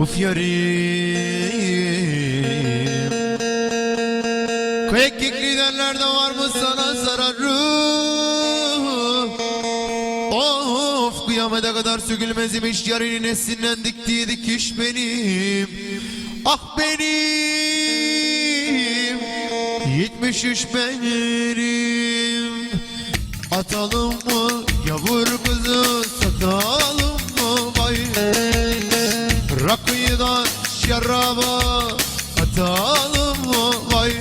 Uf yarim Kıyık giderlerde var mı sana zararı Of kıyamete kadar sökülmez imiş yarının esinden diktiği dikiş benim. Ah benim Yetmiş üç benim. Atalım mı yavur kızı satalım mı vay. Rakıdan şaraba atalım mı vay.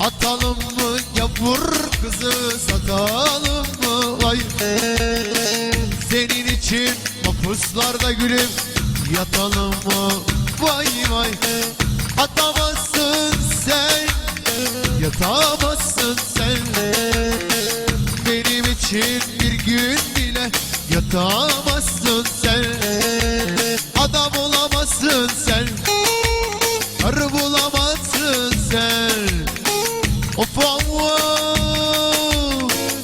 Atalım mı yavur kızı satalım mı vay. Senin için mapuslarda gülüm yatalım mı? Vay vay. Atamazsın sen. Yatamazsın yatamazsın sen. Adam olamazsın sen. Karı bulamazsın sen. Of Allah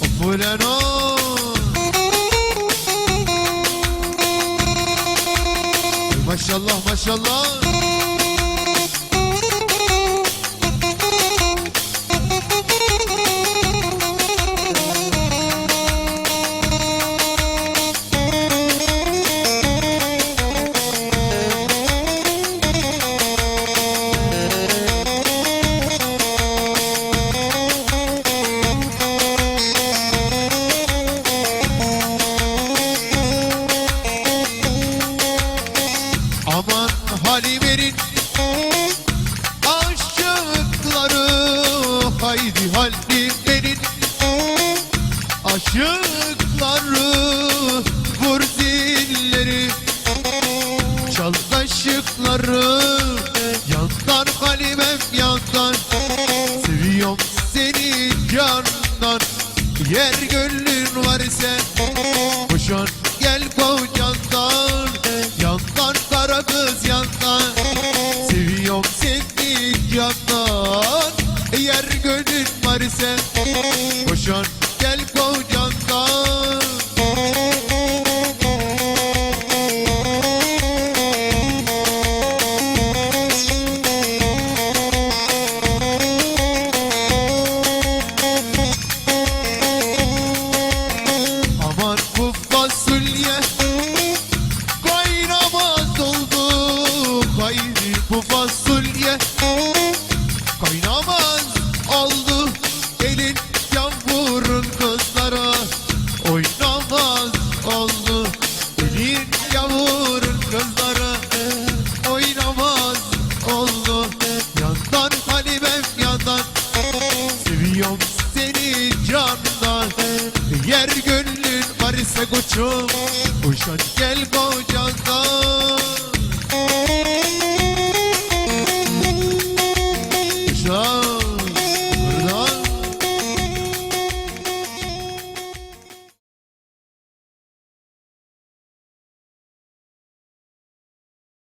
Of ulan Maşallah maşallah aşıkları Vur zilleri Çal kaşıkları Yandan Halimem yandan Seviyorum seni candan Yer gönlün var ise Boşan gel kocandan. Yandan kara kız yandan. Seviyorum seni candan Yer gönlün var ise Boşan Kaynamaz oldu Elin yavurun kızlara. Oynamaz oldu Elin yavurun kızlara. Oynamaz oldu Yandan halimem yandan. Seviyorum seni candan Yer gönlün var ise koçum. Uşan gel kocandan